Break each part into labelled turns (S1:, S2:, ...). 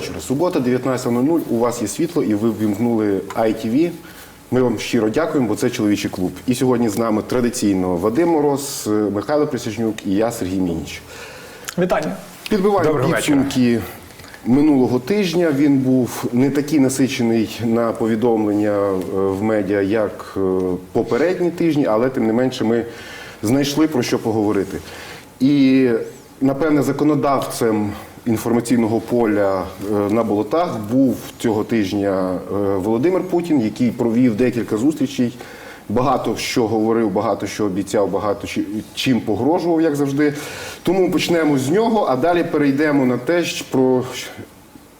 S1: вечора. Субота, 19.00. У вас є світло, і ви ввімкнули ITV. Ми вам щиро дякуємо, бо це чоловічий клуб. І сьогодні з нами традиційно Вадим Мороз, Михайло Присяжнюк і я, Сергій Мініч.
S2: Вітання.
S1: Підбиваємо підсумки минулого тижня. Він був не такий насичений на повідомлення е, в медіа, як е, попередні тижні, але тим не менше ми знайшли про що поговорити. І напевне законодавцем інформаційного поля е, на болотах був цього тижня е, Володимир Путін, який провів декілька зустрічей. Багато що говорив, багато що обіцяв, багато чим погрожував, як завжди. Тому почнемо з нього, а далі перейдемо на те, про,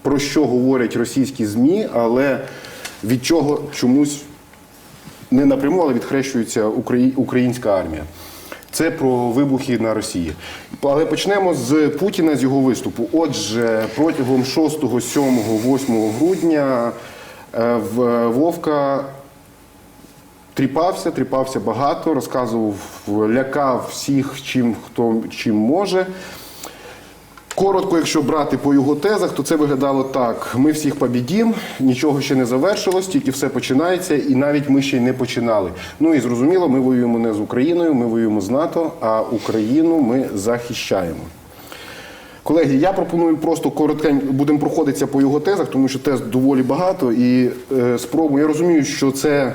S1: про що говорять російські ЗМІ, але від чого чомусь не напряму, але відхрещується Украї- українська армія. Це про вибухи на Росії. Але почнемо з Путіна, з його виступу. Отже, протягом 6, 7, 8 грудня е, в Вовка тріпався, тріпався багато, розказував, лякав всіх, чим хто чим може. Коротко, якщо брати по його тезах, то це виглядало так: ми всіх побідім, нічого ще не завершилось, тільки все починається, і навіть ми ще й не починали. Ну і зрозуміло, ми воюємо не з Україною, ми воюємо з НАТО, а Україну ми захищаємо. Колеги, я пропоную просто коротенько будемо проходитися по його тезах, тому що тез доволі багато. І е, спробую. Я розумію, що це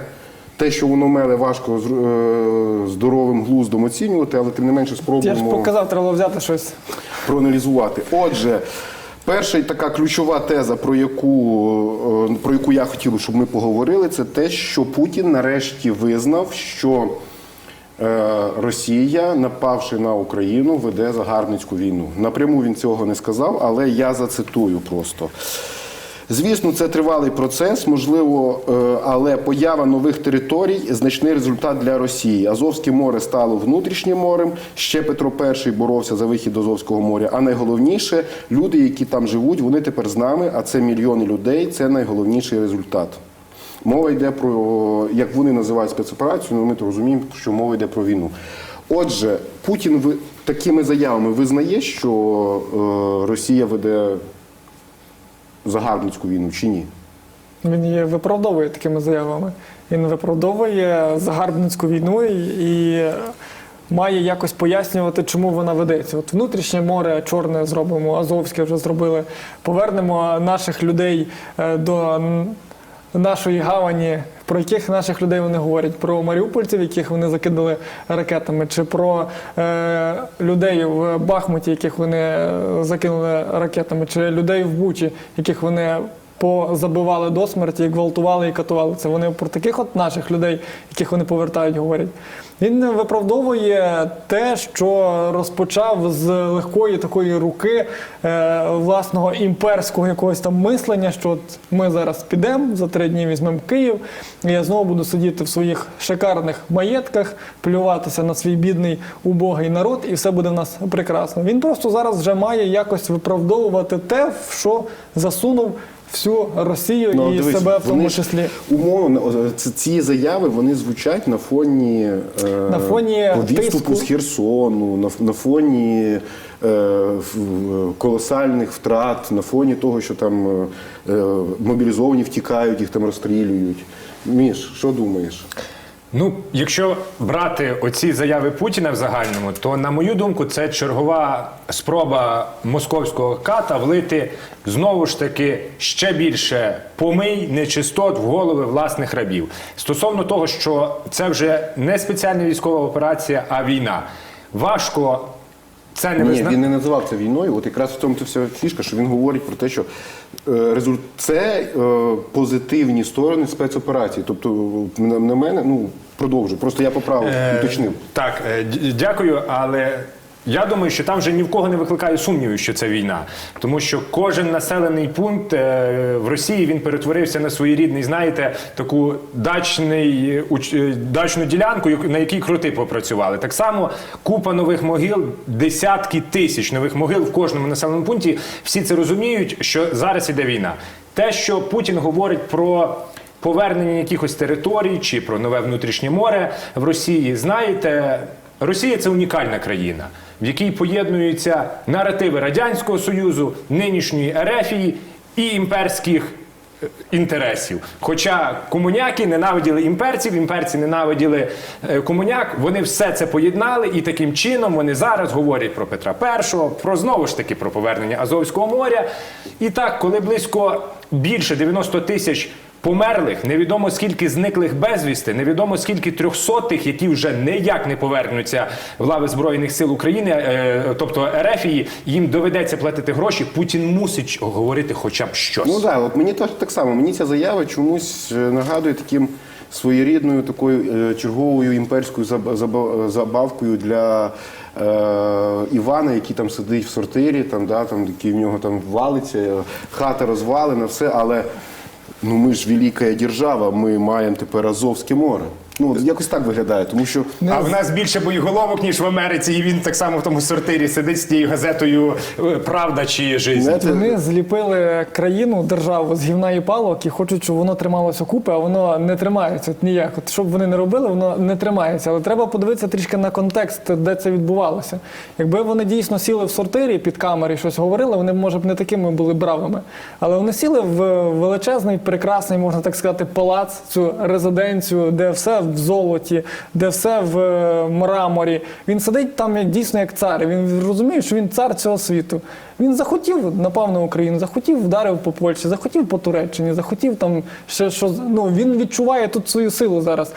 S1: те, що воно меле важко з е, здоровим глуздом оцінювати, але тим не менше
S2: Я ж показав, треба взяти щось.
S1: проаналізувати. Отже, перша і така ключова теза, про яку, е, про яку я хотів, щоб ми поговорили, це те, що Путін нарешті визнав, що е, Росія, напавши на Україну, веде загарбницьку війну. Напряму він цього не сказав, але я зацитую просто. Звісно, це тривалий процес, можливо, е, але поява нових територій значний результат для Росії. Азовське море стало внутрішнім морем. Ще Петро І боровся за вихід до Азовського моря. А найголовніше, люди, які там живуть, вони тепер з нами, а це мільйони людей. Це найголовніший результат. Мова йде про, як вони називають спецоперацію, ну ми то розуміємо, що мова йде про війну. Отже, Путін такими заявами визнає, що е, Росія веде загарбницьку війну чи ні?
S2: Він її виправдовує такими заявами. Він виправдовує загарбницьку війну і, має якось пояснювати, чому вона ведеться. От внутрішнє море чорне зробимо, Азовське вже зробили. Повернемо наших людей е, до нашої гавані. Про яких наших людей вони говорять? Про маріупольців, яких вони закидали ракетами, чи про е, людей в Бахмуті, яких вони е, закинули ракетами, чи людей в Бучі, яких вони позабивали до смерті, гвалтували і катували. Це вони про таких от наших людей, яких вони повертають, говорять. Він виправдовує те, що розпочав з легкої такої руки е, власного імперського якогось там мислення, що от ми зараз підемо за три дні візьмемо Київ, і я знову буду сидіти в своїх шикарних маєтках, плюватися на свій бідний убогий народ, і все буде в нас прекрасно. Він просто зараз вже має якось виправдовувати те, в що засунув всю Росію і
S1: Ну, дивись,
S2: себе в тому
S1: вони ж
S2: числі.
S1: Умовно, ц- ці заяви вони звучать на фоні, е,
S2: На фоні
S1: відступу
S2: тиску.
S1: з Херсону, на, ф- на фоні е, колосальних втрат, на фоні того, що там е, е, мобілізовані втікають, їх там розстрілюють. Міш, що думаєш?
S3: Ну, якщо брати оці заяви Путіна в загальному, то на мою думку, це чергова спроба московського ката влити знову ж таки ще більше помий нечистот в голови власних рабів. Стосовно того, що це вже не спеціальна військова операція, а війна. Важко це не
S1: Ні,
S3: визна...
S1: він не називав це війною. От якраз в тому це вся фішка, що він говорить про те, що е, результ... це е, позитивні сторони спецоперації. Тобто, на, на мене, ну продовжу. Просто я поправив,
S3: Е,
S1: уточнив.
S3: Так, е, д- дякую, але я думаю, що там вже ні в кого не викликає сумнівів, що це війна. Тому що кожен населений пункт е, в Росії він перетворився на своєрідний, знаєте, таку дачний, е, е, дачну ділянку, на якій крути попрацювали. Так само купа нових могил, десятки тисяч нових могил в кожному населеному пункті. Всі це розуміють, що зараз іде війна. Те, що Путін говорить про повернення якихось територій чи про нове внутрішнє море в Росії. Знаєте, Росія це унікальна країна, в якій поєднуються наративи Радянського Союзу, нинішньої Ерефії і імперських е, інтересів. Хоча комуняки ненавиділи імперців, імперці ненавиділи е, комуняк, вони все це поєднали, і таким чином вони зараз говорять про Петра І, про знову ж таки про повернення Азовського моря. І так, коли близько більше 90 тисяч померлих, невідомо скільки зниклих безвісти, невідомо скільки трьохсотих, які вже ніяк не повернуться в лави Збройних сил України, е, тобто Ерефії, їм доведеться платити гроші. Путін мусить говорити хоча б щось.
S1: Ну так, от мені теж так само. Мені ця заява чомусь е, нагадує таким своєрідною такою е, черговою імперською заб- забавкою для е, Івана, який там сидить в сортирі, там, да, там, який в нього там валиться, хата розвалена, все, але ну ми ж велика держава, ми маємо тепер Азовське море. Ну, якось так виглядає, тому що
S3: А в нас більше боєголовок, ніж в Америці, і він так само в тому сортирі сидить з тією газетою е, Правда чи жизнь.
S2: Вони зліпили країну, державу з гівна і палок і хочуть, щоб воно трималося купи, а воно не тримається. От ніяк. От що б вони не робили, воно не тримається. Але треба подивитися трішки на контекст, де це відбувалося. Якби вони дійсно сіли в сортирі під камери щось говорили, вони може б не такими були бравими. Але вони сіли в величезний, прекрасний, можна так сказати, палац, цю резиденцію, де все в золоті, де все в е, мраморі. Він сидить там як дійсно як цар. Він розуміє, що він цар цього світу. Він захотів напав на Україну, захотів вдарив по Польщі, захотів по Туреччині, захотів там ще що. Ну він відчуває тут свою силу зараз.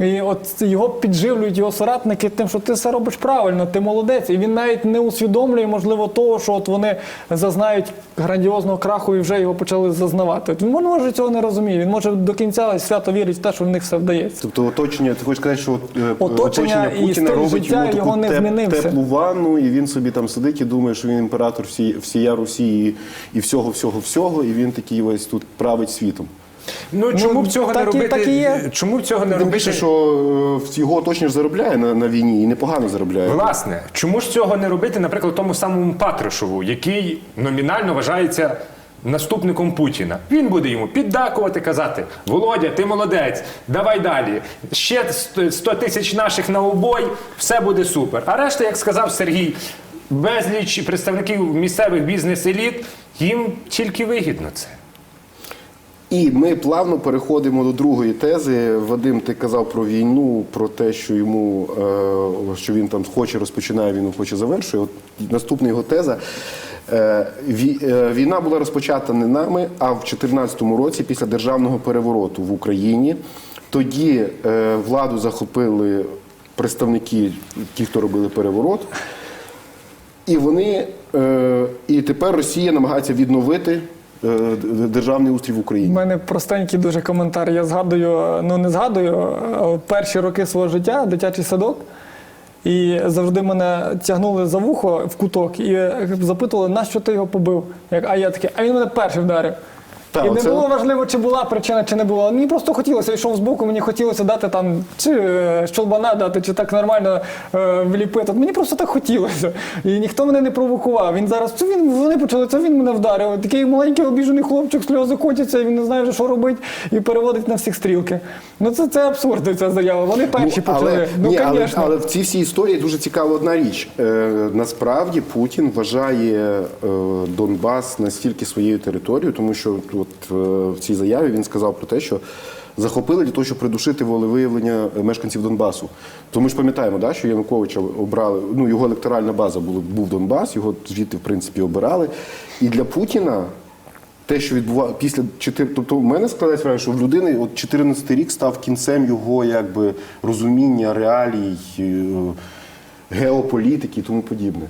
S2: І от його підживлюють його соратники тим, що ти все робиш правильно, ти молодець. І він навіть не усвідомлює, можливо, того, що от вони зазнають грандіозного краху і вже його почали зазнавати. От Він може цього не розуміє. Він може до кінця свято вірить в те, що в них все вдається.
S1: Тобто оточення, ти хочеш сказати, що от, е,
S2: Оточення і
S1: Путіна робить йому
S2: його
S1: таку
S2: не
S1: теп-
S2: змінився.
S1: теплу ванну, і він собі там сидить і думає, що він імператор всі, всія Росії і всього, всього, всього, і він такий весь тут править світом.
S3: Ну чому б цього не
S2: так і-
S3: робити?
S2: так і є.
S3: Чому б цього не
S1: Тим
S3: робити?
S1: більше, що е, його оточення ж заробляє на, на війні і непогано заробляє.
S3: Власне, чому ж цього не робити, наприклад, тому самому Патрушеву, який номінально вважається наступником Путіна? Він буде йому піддакувати, казати: Володя, ти молодець, давай далі. Ще 100 тисяч наших на обой, все буде супер. А решта, як сказав Сергій, безліч представників місцевих бізнес-еліт, їм тільки вигідно це.
S1: І ми плавно переходимо до другої тези. Вадим, ти казав про війну, про те, що йому е, що він там хоче розпочинає війну, хоче завершує. От наступна його теза. Е, е, Війна була розпочата не нами, а в 2014 році після державного перевороту в Україні. Тоді владу захопили представники, ті, хто робили переворот. І вони і тепер Росія намагається відновити державний устрій в
S2: У
S1: Україні.
S2: мене простенький дуже коментар. Я згадую, ну не згадую, перші роки свого життя, дитячий садок. І завжди мене тягнули за вухо в куток і запитували, на що ти його побив. А я такий, а він мене перший вдарив.
S1: Та,
S2: і не було важливо, чи була причина, чи не була. Мені просто хотілося, йшов з боку, мені хотілося дати там чи е, щолбана дати, чи так нормально е, вліпити. Мені просто так хотілося. І ніхто мене не провокував. Він зараз це він вони почали, це він мене вдарив. Такий маленький обіжений хлопчик, сльози котяться, і він не знає вже, що робити, і переводить на всіх стрілки. Ну це, це абсурд, ця заява. Вони перші почали.
S1: але,
S2: ну,
S1: ні, але, але в цій всій історії дуже цікава одна річ. Е, насправді Путін вважає е, Донбас настільки своєю територією, тому що от, е, в цій заяві він сказав про те, що захопили для того, щоб придушити волевиявлення мешканців Донбасу. То ми ж пам'ятаємо, да, що Януковича обрали, ну його електоральна база була, був Донбас, його звідти в принципі обирали. І для Путіна. Те, що відбувалося після 4... Тобто, в мене складається що в людини от 14 рік став кінцем його якби розуміння реалій, е, геополітики і тому подібне.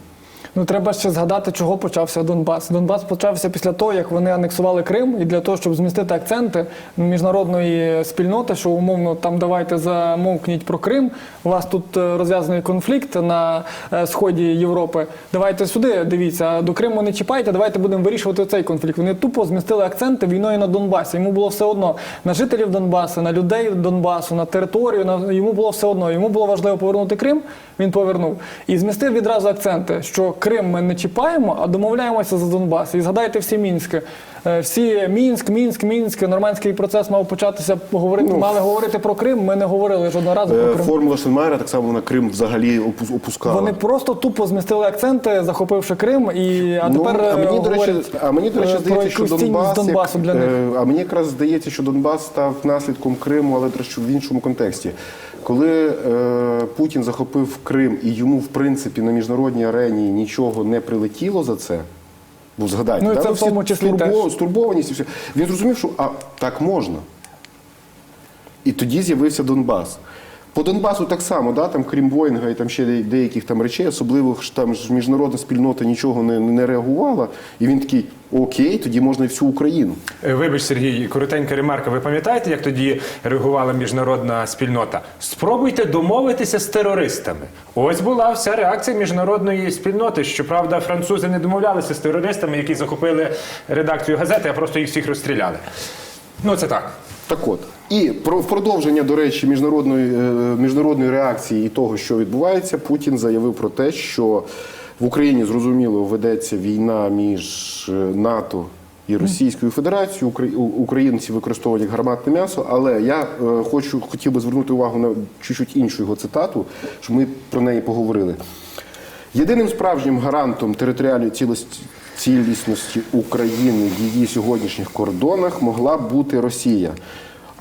S2: Ну треба ще згадати, чого почався Донбас. Донбас почався після того, як вони анексували Крим, і для того, щоб змістити акценти міжнародної спільноти, що умовно там давайте замовкніть про Крим. У вас тут е, розв'язаний конфлікт на е, сході Європи. Давайте сюди дивіться, до Криму не чіпайте. Давайте будемо вирішувати цей конфлікт. Вони тупо змістили акценти війною на Донбасі. Йому було все одно на жителів Донбасу, на людей Донбасу, на територію. На йому було все одно. Йому було важливо повернути Крим. Він повернув і змістив відразу акценти, що Крим ми не чіпаємо, а домовляємося за Донбас. І згадайте всі Мінськи. Е, Всі Мінськ, Мінськ, Мінськ, нормандський процес мав початися говорити,
S1: Ну,
S2: мали говорити про Крим. Ми не говорили жодного разу про
S1: Е,
S2: Крим.
S1: Формула Штенмайера так само на Крим взагалі опускала.
S2: Вони просто тупо змістили акценти, захопивши Крим, і а
S1: Ну,
S2: тепер
S1: а мені,
S2: е,
S1: до речі, а мені, до речі,
S2: е,
S1: здається, що Донбас,
S2: Донбасу
S1: як,
S2: для них.
S1: е, а мені якраз здається, що Донбас став наслідком Криму, але речі, в іншому контексті. Коли е, Путін захопив Крим і йому, в принципі, на міжнародній арені нічого не прилетіло за це. Бо згадайте,
S2: Ну,
S1: да,
S2: це в тому числі
S1: стурбо- стурбованість і все. Він зрозумів, що а, так можна. І тоді з'явився Донбас. По Донбасу так само, да, там, крім Боїнга і там ще деяких там речей, особливо ж там ж міжнародна спільнота нічого не, не реагувала. І він такий: окей, тоді можна і всю Україну.
S3: Е, Вибач, Сергій, коротенька ремарка. Ви пам'ятаєте, як тоді реагувала міжнародна спільнота? Спробуйте домовитися з терористами. Ось була вся реакція міжнародної спільноти. Щоправда, французи не домовлялися з терористами, які захопили редакцію газети, а просто їх всіх розстріляли. Ну, це так.
S1: Так от. І про в продовження, до речі, міжнародної, е, міжнародної реакції і того, що відбувається, Путін заявив про те, що в Україні зрозуміло ведеться війна між е, НАТО і Російською Федерацією. Укра- Українці використовують як гарматне м'ясо. Але я е, хочу хотів би звернути увагу на чуть-чуть іншу його цитату, щоб ми про неї поговорили. Єдиним справжнім гарантом територіальної цілості, цілісності України в її сьогоднішніх кордонах могла бути Росія.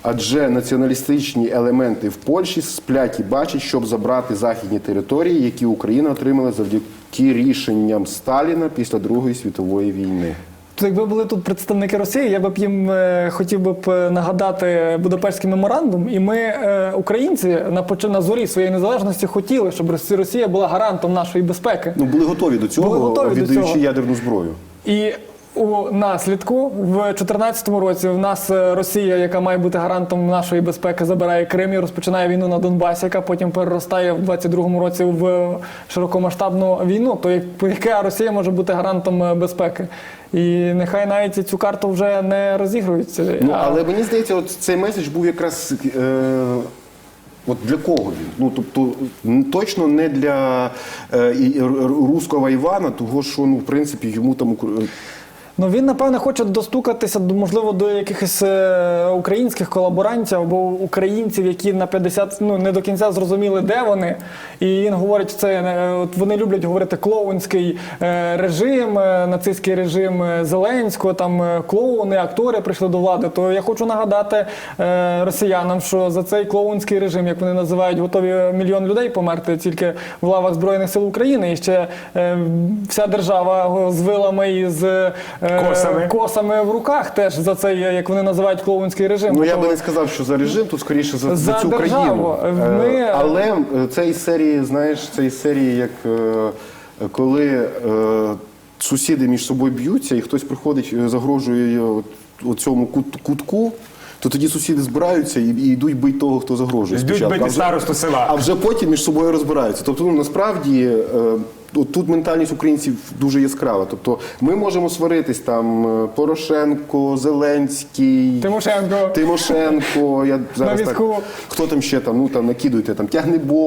S1: Адже націоналістичні елементи в Польщі сплять і бачать, щоб забрати західні території, які Україна отримала завдяки рішенням Сталіна після Другої світової війни.
S2: То якби були тут представники Росії, я б їм е, хотів би б е, нагадати Будапештський меморандум. І ми, е, українці, на на зорі своєї незалежності хотіли, щоб Росі- Росія була гарантом нашої безпеки.
S1: Ну були готові до цього,
S2: готові до
S1: віддаючи
S2: цього.
S1: ядерну зброю.
S2: І у наслідку в 2014 році в нас е, Росія, яка має бути гарантом нашої безпеки, забирає Крим і розпочинає війну на Донбасі, яка потім переростає в 22-му році в широкомасштабну війну. То як- яка Росія може бути гарантом е, безпеки? І нехай навіть цю карту вже не розігрується.
S1: Ну, але мені здається, от цей меседж був якраз. Е, От для кого він? Ну тобто точно не для е, і- р- р- руского Івана, того що ну в принципі йому там укр-
S2: Ну він напевне хоче достукатися до можливо до якихось е, українських колаборантів або українців, які на 50, ну не до кінця зрозуміли, де вони. І він говорить, це е, от вони люблять говорити клоунський е, режим, нацистський режим Зеленського, там клоуни, актори прийшли до влади. То я хочу нагадати росіянам, що за цей клоунський режим, як вони називають, готові мільйон людей померти тільки в лавах збройних сил України. І ще вся держава з вилами і з
S3: Косами.
S2: косами в руках теж за цей, як вони називають клоунський режим.
S1: Ну я би не сказав, що за режим, тут скоріше за,
S2: За
S1: цю
S2: державу.
S1: країну.
S2: Ми-
S1: Е, Але е, це із серії, знаєш, це із серії, як е, коли е, сусіди між собою б'ються, і хтось приходить, е, загрожує цьому кут- кутку. То тоді сусіди збираються і, і йдуть бити того, хто загрожує.
S3: Йдуть
S1: спочатку.
S3: бити
S1: А вже-
S3: старосту села.
S1: А вже потім між собою розбираються. Тобто, ну насправді е, тут ментальність українців дуже яскрава. Тобто, ми можемо сваритись там е, Порошенко, Зеленський,
S2: Тимошенко.
S1: Тимошенко. Я зараз так, хто там ще там, ну там накидуйте там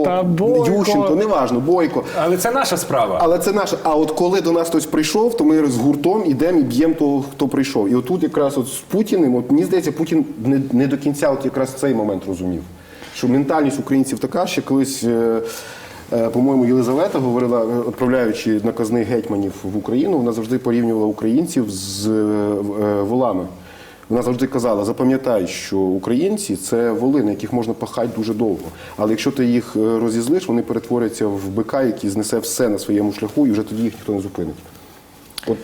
S2: Та Бойко.
S1: Ющенко, неважно, Бойко.
S3: Але це наша справа.
S1: Але це наше. А от коли до нас хтось прийшов, то ми з гуртом ідемо і б'ємо того, хто прийшов. І отут якраз от з Путіним, от мені здається, Путін не, не до кінця от якраз цей момент розумів. Що ментальність українців така, ще колись. Е, По-моєму, Єлизавета говорила, е, відправляючи наказних гетьманів в Україну, вона завжди порівнювала українців з е, волами. Вона завжди казала: запам'ятай, що українці це воли, на яких можна пахати дуже довго. Але якщо ти їх розізлиш, вони перетворяться в бика, який знесе все на своєму шляху, і вже тоді їх ніхто не зупинить. От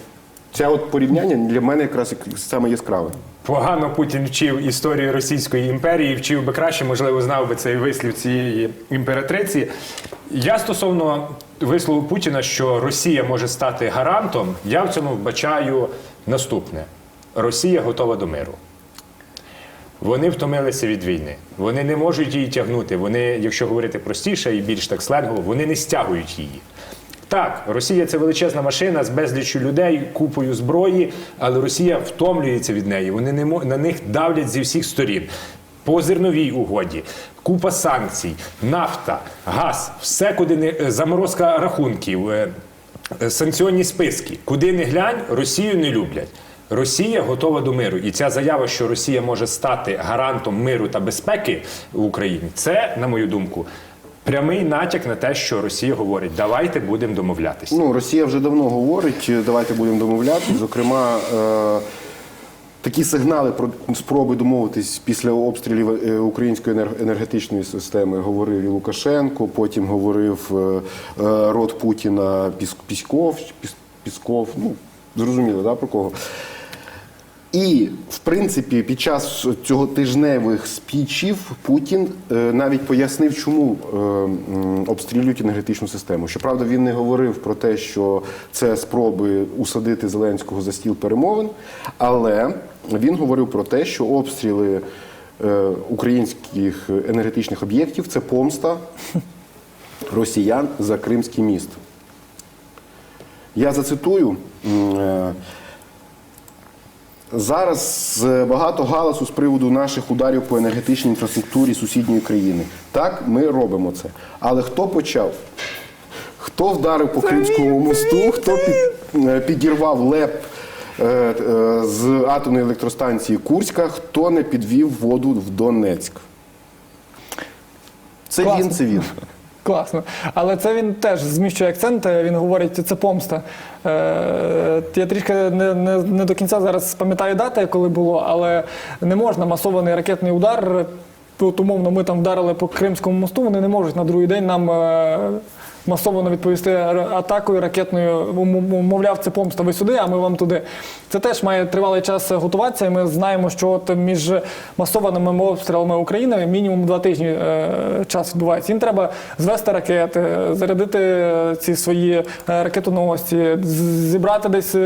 S1: це от порівняння для мене якраз саме яскраве.
S3: Погано Путін вчив історію Російської імперії, вчив би краще, можливо, знав би цей вислів цієї імператриці. Я стосовно вислову Путіна, що Росія може стати гарантом, я в цьому вбачаю наступне: Росія готова до миру. Вони втомилися від війни. Вони не можуть її тягнути. Вони, якщо говорити простіше і більш так сленгово, вони не стягують її. Так, Росія це величезна машина з безліччю людей, купою зброї, але Росія втомлюється від неї. Вони не на них давлять зі всіх сторін. По зерновій угоді, купа санкцій, нафта, газ, все, куди не е, заморозка рахунків. е, е, санкціонні списки. Куди не глянь, Росію не люблять. Росія готова до миру, і ця заява, що Росія може стати гарантом миру та безпеки в Україні, це, на мою думку, прямий натяк на те, що Росія говорить: давайте будемо домовлятися.
S1: Ну, Росія вже давно говорить, давайте будемо домовляти. Зокрема, е, такі сигнали про спроби домовитись після обстрілів е, української енергетичної системи говорив і Лукашенко, потім говорив е, е, рот Путіна Піс- Пісков, Піс- Пісков, ну, зрозуміло, да, про кого. І, в принципі, під час цього тижневих спічів Путін е, навіть пояснив, чому е, обстрілюють енергетичну систему. Щоправда, він не говорив про те, що це спроби усадити Зеленського за стіл перемовин, але він говорив про те, що обстріли е, українських енергетичних об'єктів це помста росіян за Кримський міст. Я зацитую. Зараз е, багато галасу з приводу наших ударів по енергетичній інфраструктурі сусідньої країни. Так, ми робимо це. Але хто почав? Хто вдарив по Кримському мосту, хто е, підірвав леп е, з атомної електростанції Курська, хто не підвів воду в Донецьк? Це
S2: Класно.
S1: він, це він.
S2: Класно. Але це він теж зміщує акцент, він говорить, це помста. Е, я трішки не, не, не до кінця зараз пам'ятаю дати, коли було, але не можна масований ракетний удар. Тут умовно, ми там вдарили по Кримському мосту, вони не можуть на другий день нам е, масово відповісти атакою ракетною. Мовляв, це помста, ви сюди, а ми вам туди. Це теж має тривалий час готуватися. І ми знаємо, що от між масованими обстрілами України мінімум два тижні е, час відбувається. Їм треба звести ракети, зарядити ці свої е, ракетоносці, зібрати десь.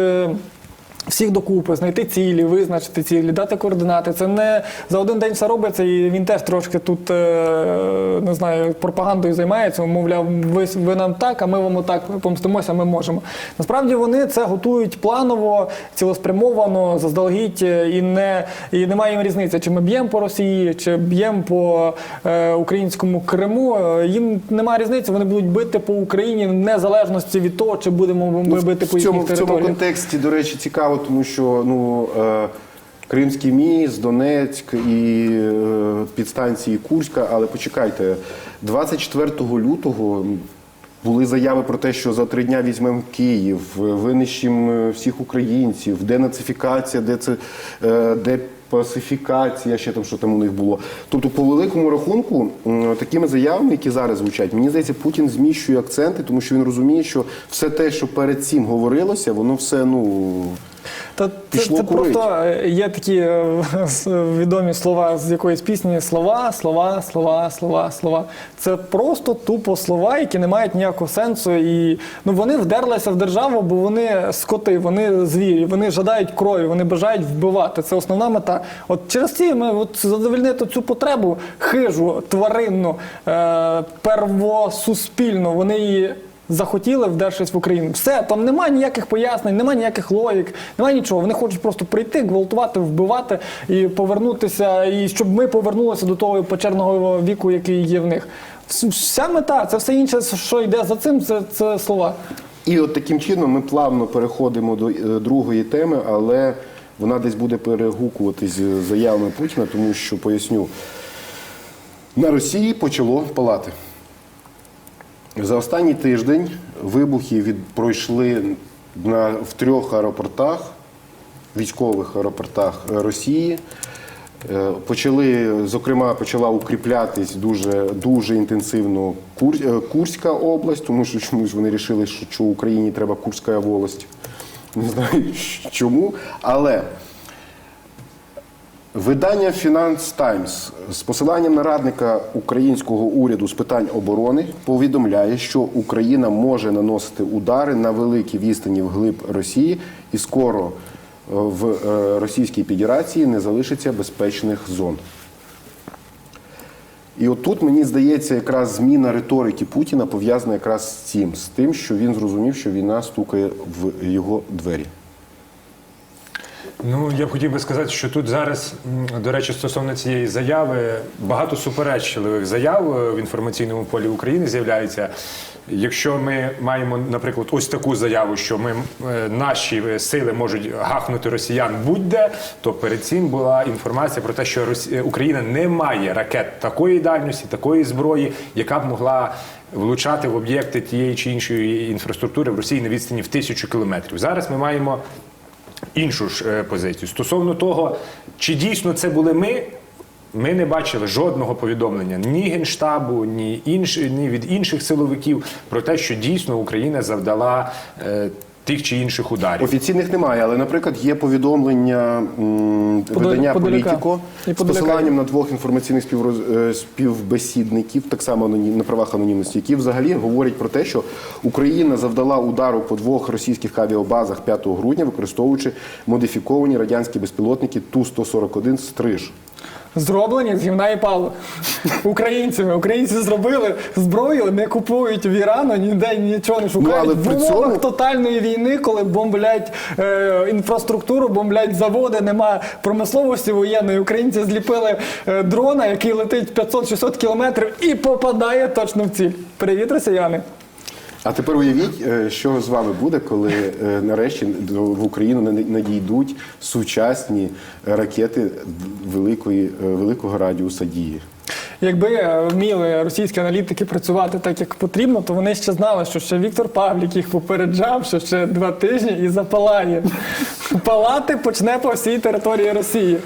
S2: Всіх докупи, знайти цілі, визначити цілі, дати координати. Це не за один день все робиться, і він теж трошки тут е, не знаю, пропагандою займається. Мовляв, ви, ви нам так, а ми вам отак помстимося, ми можемо. Насправді вони це готують планово, цілеспрямовано, заздалегідь, е, і не і немає їм різниці, чи ми б'ємо по Росії, чи б'ємо по е, українському Криму. Е, Їм немає різниці, вони будуть бити по Україні в незалежності від того, чи будемо ми
S1: Ну,
S2: бити по
S1: в цьому, в цьому контексті, до речі, цікаво, тому що ну, е, Кримський міст, Донецьк і е, підстанції Курська, але почекайте, 24 лютого були заяви про те, що за три дня візьмемо Київ, винищимо е, всіх українців, денацифікація, деце, е, депасифікація, ще там що там у них було. Тобто, по великому рахунку, такими заявами, які зараз звучать, мені здається, Путін зміщує акценти, тому що він розуміє, що все те, що перед цим говорилося, воно все ну.
S2: Та це,
S1: Пішло
S2: це
S1: курить.
S2: просто е, є такі е, відомі слова з якоїсь пісні: слова, слова, слова, слова, слова. Це просто тупо слова, які не мають ніякого сенсу. І ну вони вдерлися в державу, бо вони скоти, вони звірі, вони жадають крові, вони бажають вбивати. Це основна мета. От через ці ми от задовольнити цю потребу хижу, тваринну, е, первосуспільну. Вони її захотіли, вдершись в Україну. Все, там немає ніяких пояснень, немає ніяких логік, немає нічого. Вони хочуть просто прийти, гвалтувати, вбивати і повернутися, і щоб ми повернулися до того печерного віку, який є в них. Вся мета, це все інше, що йде за цим, це, це слова.
S1: І от таким чином ми плавно переходимо до е, другої теми, але вона десь буде перегукуватись з заявами Путіна, тому що поясню, на Росії почало палати. За останній тиждень вибухи від, пройшли на, в трьох аеропортах, військових аеропортах Росії. Е, Почали, зокрема, почала укріплятись дуже, дуже інтенсивно е, Курська область, тому що чомусь вони вирішили, що, Україні треба Курська волость. Не знаю чому. Але видання Finance Times з посиланням на радника українського уряду з питань оборони повідомляє, що Україна може наносити удари на великій відстані вглиб Росії і скоро е, в е, Російській Федерації не залишиться безпечних зон. І отут, мені здається, якраз зміна риторики Путіна пов'язана якраз з цим, з тим, що він зрозумів, що війна стукає в його двері.
S3: Ну, я б хотів би сказати, що тут зараз, до речі, стосовно цієї заяви, багато суперечливих заяв е, в інформаційному полі України з'являється. Якщо ми маємо, наприклад, ось таку заяву, що ми е, наші е, сили можуть гахнути росіян будь-де, то перед цим була інформація про те, що Україна не має ракет такої дальності, такої зброї, яка б могла влучати в об'єкти тієї чи іншої інфраструктури в Росії на відстані в тисячу кілометрів. Зараз ми маємо іншу ж е, позицію. Стосовно того, чи дійсно це були ми. Ми не бачили жодного повідомлення ні Генштабу, ні, інш, ні від інших силовиків про те, що дійсно Україна завдала е, тих чи інших ударів.
S1: Офіційних немає, але, наприклад, є повідомлення м, видання
S2: Подоляка.
S1: Політіко
S2: І
S1: з
S2: Подоляка.
S1: посиланням на двох інформаційних співроз- е, співбесідників, так само на правах анонімності, які взагалі говорять про те, що Україна завдала удару по двох російських авіабазах 5 грудня, використовуючи модифіковані радянські безпілотники Ту-141 «Стриж».
S2: Зроблені з гівна і палу. Українцями. Українці зробили зброю, не купують в Ірану, ніде нічого не шукають.
S1: Ну, але
S2: в умовах
S1: цьому-
S2: тотальної війни, коли бомблять е, інфраструктуру, бомблять заводи, нема промисловості воєнної. Українці зліпили е, дрона, який летить 500-600 кілометрів і попадає точно в ціль. Привіт, росіяни!
S1: А тепер уявіть, е, що з вами буде, коли е, нарешті в Україну на- надійдуть сучасні ракети великої, е, великого радіуса дії.
S2: Якби вміли російські аналітики працювати так, як потрібно, то вони ще знали, що ще Віктор Павлік їх попереджав, що ще два тижні і запалає. Палати почне по всій території Росії.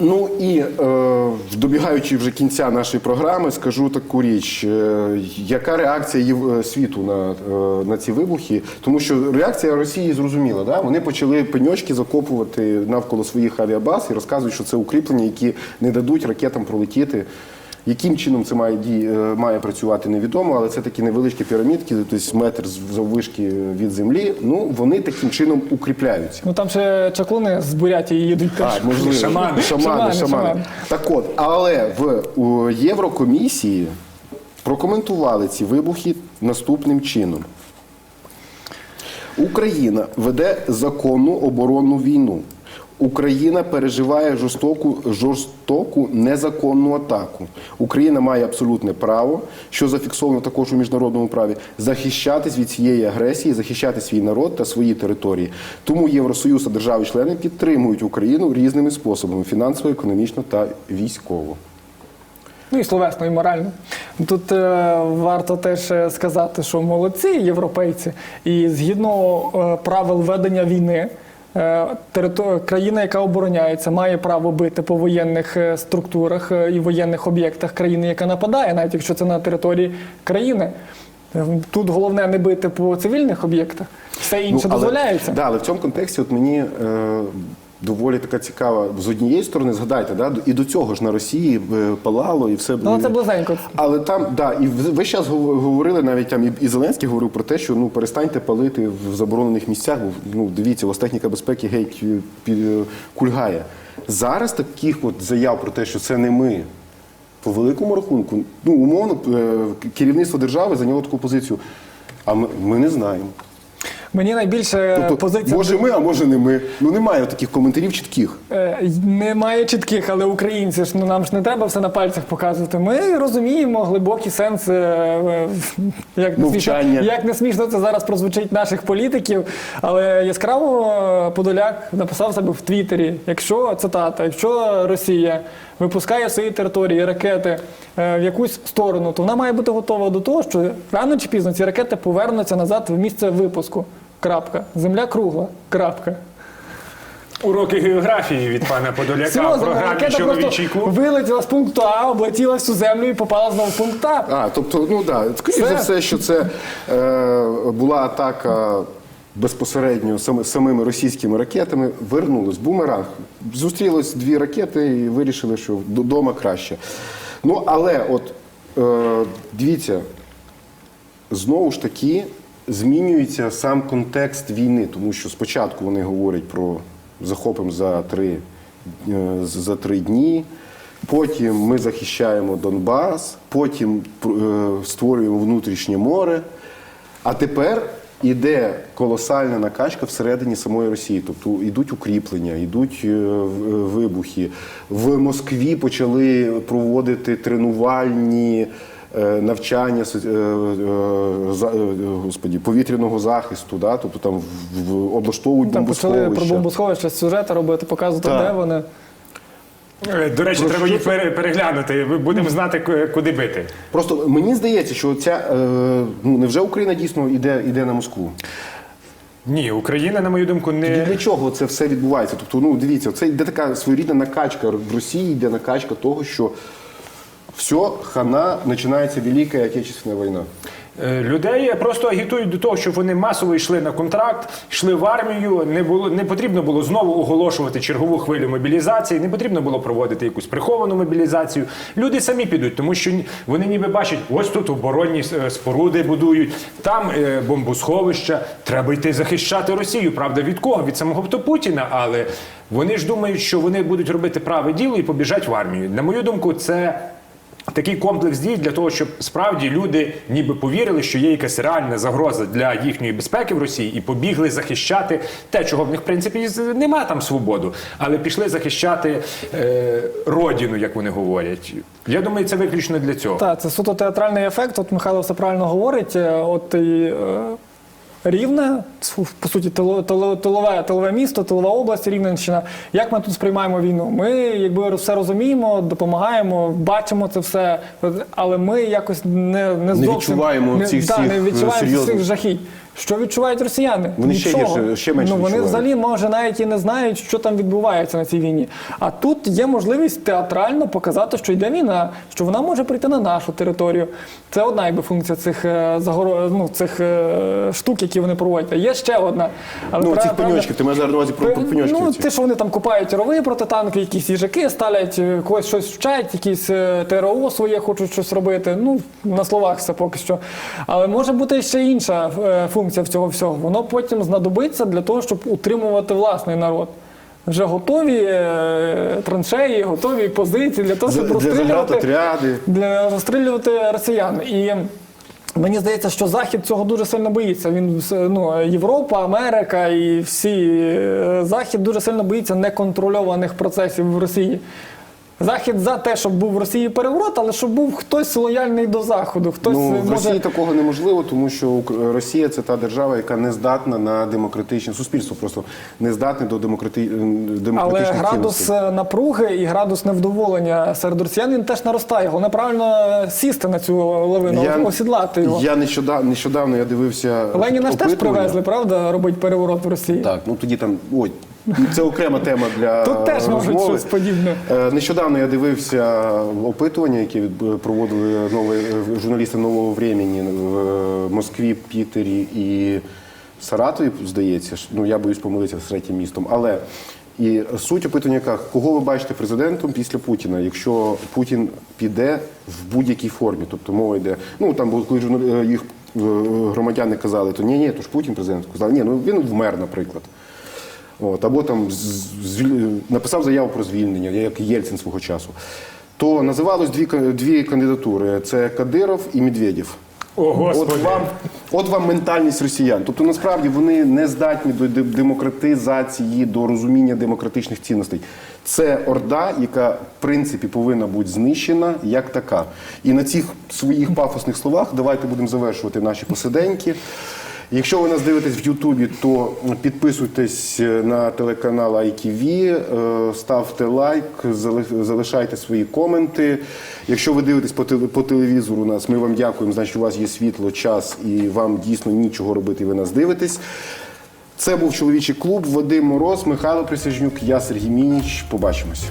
S1: Ну і е, добігаючи вже кінця нашої програми, скажу таку річ: е, яка реакція Єв- е, світу на, е, на ці вибухи? Тому що реакція Росії зрозуміла. Да? Вони почали пеньочки закопувати навколо своїх авіабаз і розказують, що це укріплення, які не дадуть ракетам пролетіти. Яким чином це має дій, е, має працювати, невідомо, але це такі невеличкі пірамідки, тобто метр заввишки від землі. Ну вони таким чином укріпляються.
S2: Ну там ще чаклуни з Бурятії їдуть.
S1: А, можливо,
S3: Шамани.
S1: шамани,
S2: Шамани,
S1: шамани.
S2: шамани.
S1: Так от, але в Єврокомісії прокоментували ці вибухи наступним чином. Україна веде законну оборонну війну. Україна переживає жорстоку, жорстоку незаконну атаку. Україна має абсолютне право, що зафіксовано також у міжнародному праві, захищатись від цієї агресії, захищати свій народ та свої території. Тому Євросоюз та держави-члени підтримують Україну різними способами фінансово, економічно та військово.
S2: Ну і словесно, і морально. Тут е, варто теж е, сказати, що молодці європейці, і згідно е, правил ведення війни. Е, терито- Країна, яка обороняється, має право бити по воєнних е, структурах е, і воєнних об'єктах країни, яка нападає, навіть якщо це на території країни. Тут головне не бити по цивільних об'єктах, все інше
S1: Ну, але-
S2: дозволяється.
S1: Да, але в цьому контексті от мені е, доволі така цікава. З однієї сторони, згадайте, да, і до цього ж на Росії е, палало і все.
S2: Ну, це близенько.
S1: Але там, да, і ви зараз говорили, навіть там і, Зеленський говорив про те, що ну перестаньте палити в заборонених місцях, бо ну дивіться, у вас техніка безпеки геть е, е, кульгає. Зараз таких от заяв про те, що це не ми. По великому рахунку, ну умовно, керівництво держави зайняло таку позицію. А ми, ми не знаємо.
S2: Мені найбільше
S1: Тобто,
S2: позиція
S1: може ми, а може не ми. Ну немає таких коментарів чітких.
S2: Е, Немає чітких, але українці ж ну нам ж не треба все на пальцях показувати. Ми розуміємо глибокий сенс, е, е, як не, смішно, як не смішно це зараз прозвучить наших політиків. Але яскраво е, Подоляк написав себе в Твіттері: якщо цитата, якщо Росія випускає в своїй території ракети е, в якусь сторону, то вона має бути готова до того, що рано чи пізно ці ракети повернуться назад в місце випуску. Крапка. Земля кругла. Крапка.
S3: Уроки географії від пана Подоляка в
S2: Серйозно,
S3: програмі
S2: ракета
S3: Чоловічий клуб.
S2: вилетіла з пункту А, облетіла всю землю і попала знову в пункт А.
S1: А, тобто, ну да, скоріше за все, що це е, була атака безпосередньо сам- самими російськими ракетами. Вернулось бумеранг. Зустрілись дві ракети і вирішили, що вдома краще. Ну, але от е, дивіться, знову ж таки змінюється сам контекст війни, тому що спочатку вони говорять про захопимо за три, е, за три дні. Потім ми захищаємо Донбас, потім е, створюємо внутрішнє море. А тепер іде колосальна накачка всередині самої Росії. Тобто йдуть укріплення, йдуть е, вибухи. В Москві почали проводити тренувальні навчання со- е, е, е, господі, повітряного захисту, да? тобто там в- облаштовують
S2: Там почали про
S1: бомбосховища.
S2: бомбосховища сюжети робити, показувати, де вони.
S3: Е, До речі,
S1: Про
S3: треба їх
S1: це?
S3: переглянути. Будемо знати, куди бити.
S1: Просто мені здається, що ця е, ну невже Україна дійсно йде, йде на Москву?
S3: Ні, Україна, на мою думку, не
S1: для чого це все відбувається? Тобто, ну дивіться, це йде така своєрідна накачка в Росії, йде накачка того, що все, хана, починається Велика Отечественна війна.
S3: Е, Людей просто агітують до того, щоб вони масово йшли на контракт, йшли в армію. Не було не потрібно було знову оголошувати чергову хвилю мобілізації, не потрібно було проводити якусь приховану мобілізацію. Люди самі підуть, тому що вони ніби бачать, ось тут оборонні е, споруди будують, там е, бомбосховища. Треба йти захищати Росію. Правда, від кого? Від самого Путіна, але вони ж думають, що вони будуть робити праве діло і побіжать в армію. На мою думку, це. Такий комплекс дій для того, щоб справді люди ніби повірили, що є якась реальна загроза для їхньої безпеки в Росії, і побігли захищати те, чого в них в принципі нема там свободу, але пішли захищати е, родину, як вони говорять. Я думаю, це виключно для цього.
S2: Так, це суто театральний ефект. От Михайло все правильно говорить. Е, От і, е, Рівне, по суті, тило- тило- тилове, тилове місто, тилова область, Рівненщина. Як ми тут сприймаємо війну? Ми якби все розуміємо, допомагаємо, бачимо це все, але ми якось не, не зовсім
S1: відчуваємо цих
S2: да,
S1: всіх,
S2: не
S1: е,
S2: відчуваємо цих жахіть. Що відчувають росіяни?
S1: Вони ще
S2: Нічого.
S1: гірше, ще менше
S2: ну, вони
S1: відчувають.
S2: взагалі може навіть і не знають, що там відбувається на цій війні. А тут є можливість театрально показати, що йде війна, що вона може прийти на нашу територію. Це одна якби функція цих е, загоро... ну, цих е, штук, які вони проводять. А Є ще одна. Але
S1: Ну, цих пеньочків, ти маєш зараз увазі про, пеньочки.
S2: Ну,
S1: ці.
S2: те, що вони там купають рови протитанки, якісь їжаки ставлять, е, когось щось вчать, якісь ТРО своє хочуть щось робити. Ну, на словах все поки що. Але може бути ще інша е, функція в цього всього. Воно потім знадобиться для того, щоб утримувати власний народ. Вже готові е, траншеї, готові позиції для того, щоб розстрілювати для розстрілювати росіян. І мені здається, що Захід цього дуже сильно боїться. Він ну, Європа, Америка і всі е, Захід дуже сильно боїться неконтрольованих процесів в Росії. Захід за те, щоб був в Росії переворот, але щоб був хтось лояльний до Заходу. Хтось
S1: Ну,
S2: е,
S1: в Росії такого неможливо, тому що Росія це та держава, яка не здатна на демократичне суспільство, просто не здатне до демократи...
S2: Але градус
S1: цінностей.
S2: е, напруги і градус невдоволення серед росіян він теж наростає. Головне правильно е, сісти на цю лавину, осідлати його.
S1: Я нещодавно, нещодавно я дивився.
S2: Леніна ж теж привезли, правда, робить переворот в Росії.
S1: Так, ну тоді там ой, це окрема тема для
S2: Тут теж можуть щось подібне.
S1: Е, Нещодавно я дивився опитування, яке від- проводили нові, е, журналісти нового времени в е, Москві, Пітері і Саратові, здається. Ну я боюсь помилитися з третім містом. Але і суть опитування яка, кого ви бачите президентом після Путіна, якщо Путін піде в будь-якій формі, тобто мова йде. Ну там були коли їх громадяни казали, то ні, ні, то ж Путін президент. Казали, ні, ну він вмер, наприклад. От, або там звіль- написав заяву про звільнення, як Єльцин свого часу. То називалось дві, дві кандидатури: це Кадиров і Медведєв.
S3: О, Господи.
S1: От вам, от вам ментальність росіян. Тобто, насправді вони не здатні до демократизації, до розуміння демократичних цінностей. Це орда, яка в принципі повинна бути знищена як така. І на цих своїх пафосних словах давайте будемо завершувати наші посиденьки. Якщо ви нас дивитесь в Ютубі, то підписуйтесь на телеканал ITV, е, ставте лайк, залишайте свої коменти. Якщо ви дивитесь по телевізору нас, ми вам дякуємо, значить у вас є світло, час і вам дійсно нічого робити, ви нас дивитесь. Це був чоловічий клуб. Вадим Мороз, Михайло Присяжнюк, я Сергій Мініч. Побачимось.